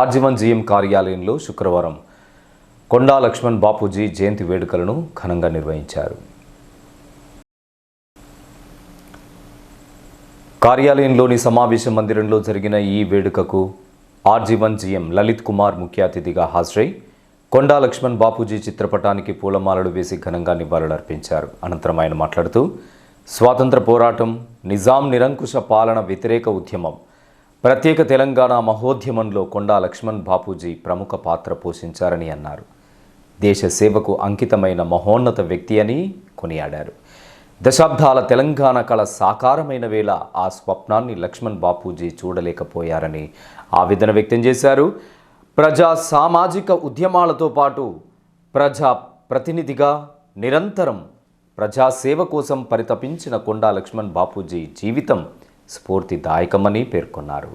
RG one GM కార్యాలయంలో శుక్రవారం కొండా లక్ష్మణ్ బాపూజీ జయంతి వేడుకలను ఘనంగా నిర్వహించారు. కార్యాలయంలోని సమావేశ మందిరంలో జరిగిన ఈ వేడుకకు ఆర్జీవన్ జీఎం లలిత్ కుమార్ ముఖ్య అతిథిగా హాజరై కొండా లక్ష్మణ్ బాపూజీ చిత్రపటానికి పూలమాలలు వేసి ఘనంగా నివాళులర్పించారు. అనంతరం ఆయన మాట్లాడుతూ స్వాతంత్ర పోరాటం నిజాం నిరంకుశ పాలన వ్యతిరేక ఉద్యమం ప్రత్యేక తెలంగాణ మహోద్యమంలో కొండా లక్ష్మణ్ బాపూజీ ప్రముఖ పాత్ర పోషించారని అన్నారు. దేశ సేవకు అంకితమైన మహోన్నత వ్యక్తి అని కొనియాడారు. దశాబ్దాల తెలంగాణ కళ సాకారమైన వేళ ఆ స్వప్నాన్ని లక్ష్మణ్ బాపూజీ చూడలేకపోయారని ఆవేదన వ్యక్తం చేశారు. ప్రజా సామాజిక ఉద్యమాలతో పాటు ప్రజా ప్రతినిధిగా నిరంతరం ప్రజాసేవ కోసం పరితపించిన కొండా లక్ష్మణ్ బాపూజీ జీవితం స్ఫూర్తిదాయకమని పేర్కొన్నారు.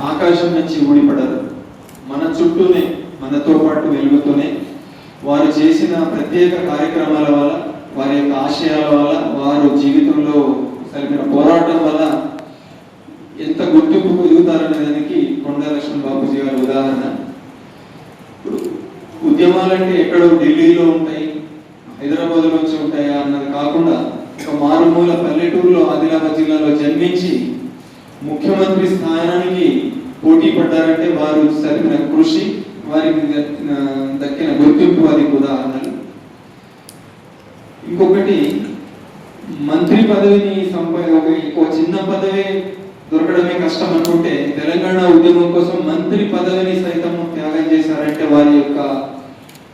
ఆకాశం నుంచి ఊడిపడదు. మన చుట్టూనే మనతో పాటు వెలుగుతూనే వారు చేసిన ప్రత్యేక కార్యక్రమాల వల్ల వారి యొక్క ఆశయాల వల్ల వారు జీవితంలో సరిగిన పోరాటం వల్ల ఎంత గుర్తింపు ఎదుగుతారనే దానికి కొండలక్ష్మణ్ బాబుజీ గారి ఉదాహరణ. ఇప్పుడు ఉద్యమాలంటే ఎక్కడో ఢిల్లీలో ఉంటాయి హైదరాబాద్ నుంచి ఉంటాయా అన్నది కాకుండా ఒక మారుమూల పల్లెటూరులో ఆదిలాబాద్ జిల్లాలో జన్మించి ముఖ్యమంత్రి స్థానానికి పోటీ పడ్డారంటే వారు సరిగిన కృషి వారికి దక్కిన గుర్తింపు అది ఉదాహరణలు. ఇంకొకటి మంత్రి పదవిని సంపా ఒక ఒక చిన్న పదవి దొరకడమే కష్టం అనుకుంటే తెలంగాణ ఉద్యమం కోసం మంత్రి పదవిని సైతం త్యాగం చేశారంటే వారి యొక్క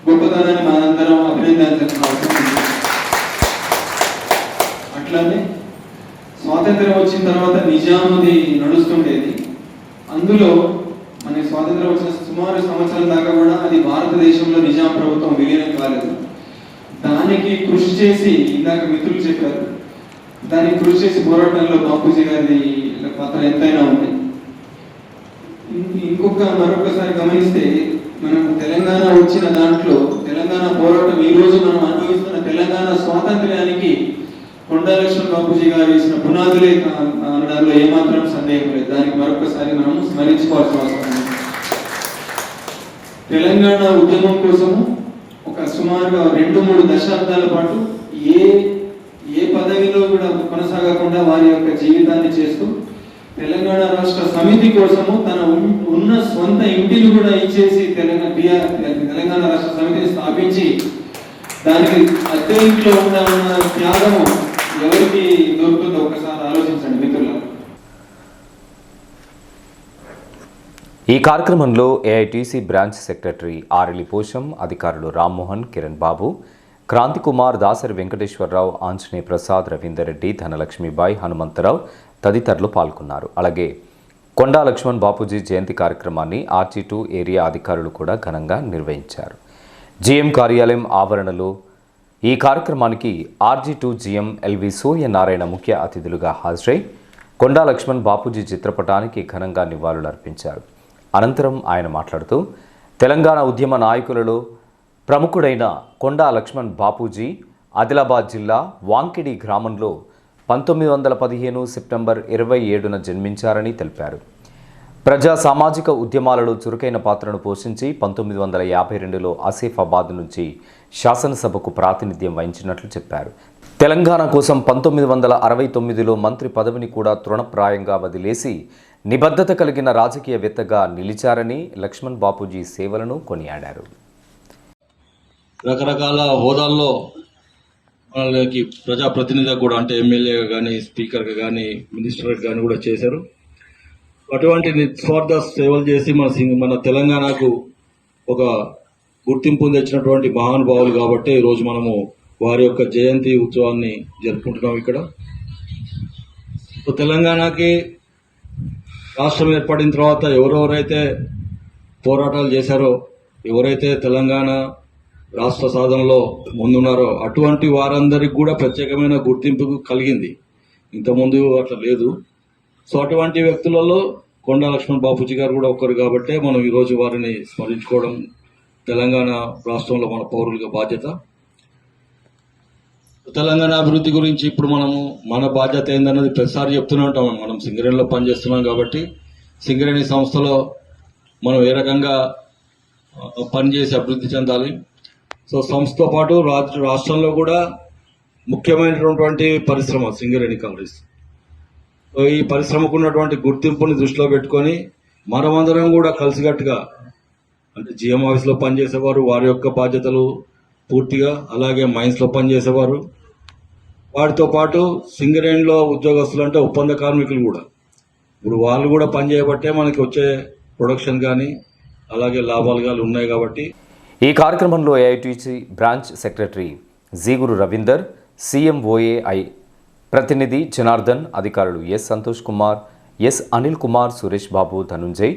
గొప్పతనాన్ని మనందరం అభినందించాల్సిన అవసరం ఉంది అట్లానే స్వాతంత్రం వచ్చిన తర్వాత నిజాముది నడుస్తుండేది. అందులో మనకి స్వాతంత్రం వచ్చిన సుమారు సంవత్సరం దాకా కూడా అది భారతదేశంలో నిజాం ప్రభుత్వం విలీనం కాలేదు. దానికి కృషి చేసి ఇందాక మిత్రులు చెప్పారు. దానికి కృషి చేసి పోరాటంలో బాపూజీ గారి పాత్ర ఎంతైనా ఉంది. ఇంకొక మరొకసారి గమనిస్తే మనం తెలంగాణ వచ్చిన దాంట్లో తెలంగాణ పోరాటం ఈ రోజు మనం అనుభవిస్తున్న తెలంగాణ స్వాతంత్ర్యానికి కొండా బాబుజీ గారు వేసిన పునాదులే అనడంలో ఏమాత్రం సందేహం లేదు. దానికి మరొకసారి మనం స్మరించుకోవాల్సిన అవసరం తెలంగాణ ఉద్యమం కోసము ఒక సుమారుగా రెండు మూడు దశాబ్దాల పాటు ఏ ఏ పదవిలో కూడా కొనసాగకుండా వారి యొక్క జీవితాన్ని చేస్తూ తెలంగాణ రాష్ట్ర సమితి కోసము తన ఉన్న సొంత ఇంటిని కూడా ఇచ్చేసి తెలంగాణ బిఆర్ తెలంగాణ రాష్ట్ర సమితిని స్థాపించి దానికి అద్దె ఇంట్లో ఉన్న ఉన్న త్యాగము ఎవరికి దొరుకుతుందో ఒకసారి ఆలోచించండి మిత్రులారా. ఈ కార్యక్రమంలో ఏఐటీసీ బ్రాంచ్ సెక్రటరీ ఆర్ఎలి పోషం అధికారులు రామ్మోహన్ కిరణ్ బాబు క్రాంతి కుమార్ దాసరి వెంకటేశ్వరరావు ఆంజనేయ ప్రసాద్ రవీందర్ రెడ్డి ధనలక్ష్మీబాయి హనుమంతరావు తదితరులు పాల్గొన్నారు. అలాగే కొండా లక్ష్మణ్ బాపూజీ జయంతి కార్యక్రమాన్ని ఆర్టీ టూ ఏరియా అధికారులు కూడా ఘనంగా నిర్వహించారు. జీఎం కార్యాలయం ఆవరణలో ఈ కార్యక్రమానికి RG two GM LV Suryanarayana ముఖ్య అతిథులుగా హాజరై కొండా లక్ష్మణ్ బాపూజీ చిత్రపటానికి ఘనంగా నివాళులర్పించారు అనంతరం ఆయన మాట్లాడుతూ తెలంగాణ ఉద్యమ నాయకులలో ప్రముఖుడైన కొండా లక్ష్మణ్ బాపూజీ ఆదిలాబాద్ జిల్లా వాంకిడి గ్రామంలో పంతొమ్మిది వందల పదిహేను సెప్టెంబర్ ఇరవై ఏడున జన్మించారని తెలిపారు. ప్రజా సామాజిక ఉద్యమాలలో చురుకైన పాత్రను పోషించి పంతొమ్మిది వందల యాభై రెండులో ఆసిఫాబాద్ నుంచి శాసనసభకు ప్రాతినిధ్యం వహించినట్లు చెప్పారు. తెలంగాణ కోసం పంతొమ్మిది వందల అరవై తొమ్మిదిలో మంత్రి పదవిని కూడా తృణప్రాయంగా వదిలేసి నిబద్ధత కలిగిన రాజకీయవేత్తగా నిలిచారని లక్ష్మణ్ బాపూజీ సేవలను కొనియాడారు. రకరకాల హోదాల్లో వాళ్ళకి ప్రజాప్రతినిధిగా కూడా అంటే ఎమ్మెల్యేగా కానీ స్పీకర్గా కానీ మినిస్టర్గా కానీ కూడా చేశారు. అటువంటి నిస్వార్థ సేవలు చేసి మన సింగ్- మన తెలంగాణకు ఒక గుర్తింపు తెచ్చినటువంటి మహానుభావులు కాబట్టి ఈరోజు మనము వారి యొక్క జయంతి ఉత్సవాన్ని జరుపుకుంటున్నాం ఇక్కడ. తెలంగాణకి రాష్ట్రం ఏర్పడిన తర్వాత ఎవరెవరైతే పోరాటాలు చేశారో ఎవరైతే తెలంగాణ రాష్ట్ర సాధనలో ముందున్నారో అటువంటి వారందరికి కూడా ప్రత్యేకమైన గుర్తింపు కలిగింది. ఇంతకుముందు అట్లా లేదు. సో అటువంటి వ్యక్తులలో కొండా లక్ష్మణ్ బాపూజీ గారు కూడా ఒకరు కాబట్టే మనం ఈరోజు వారిని స్మరించుకోవడం తెలంగాణ రాష్ట్రంలో మన పౌరులుగా బాధ్యత. తెలంగాణ అభివృద్ధి గురించి ఇప్పుడు మనము మన బాధ్యత ఏందన్నది ప్రతిసారి చెప్తూనే ఉంటాం. మనం సింగరేణిలో పనిచేస్తున్నాం కాబట్టి సింగరేణి సంస్థలో మనం ఏ రకంగా పనిచేసి అభివృద్ధి చెందాలి. సో సంస్థతో పాటు రాష్ట్రంలో కూడా ముఖ్యమైనటువంటి పరిశ్రమ సింగరేణి కాంగ్రెస్. ఈ పరిశ్రమకు ఉన్నటువంటి గుర్తింపుని దృష్టిలో పెట్టుకొని మనమందరం కూడా కలిసికట్టుగా అంటే జిఎం ఆఫీస్లో పనిచేసేవారు వారి యొక్క బాధ్యతలు పూర్తిగా అలాగే మైన్స్లో పనిచేసేవారు. వాటితో పాటు సింగరేణిలో ఉద్యోగస్తులు అంటే ఒప్పంద కార్మికులు కూడా. ఇప్పుడు వాళ్ళు కూడా పనిచేయబట్టే మనకి వచ్చే ప్రొడక్షన్ కానీ అలాగే లాభాలు కానీ ఉన్నాయి కాబట్టి. ఈ కార్యక్రమంలో ఏఐటీసీ బ్రాంచ్ సెక్రటరీ జీగురు రవీందర్ సీఎంఓఏఐ ప్రతినిధి జనార్దన్ అధికారులు ఎస్ సంతోష్ కుమార్ ఎస్ అనిల్ కుమార్ సురేష్ బాబు ధనుంజయ్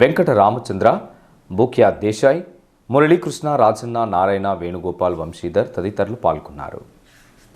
వెంకట రామచంద్ర బూక్యా దేశాయ్ మురళీకృష్ణ రాజన్న నారాయణ వేణుగోపాల్ వంశీధర్ తదితరులు పాల్గొన్నారు.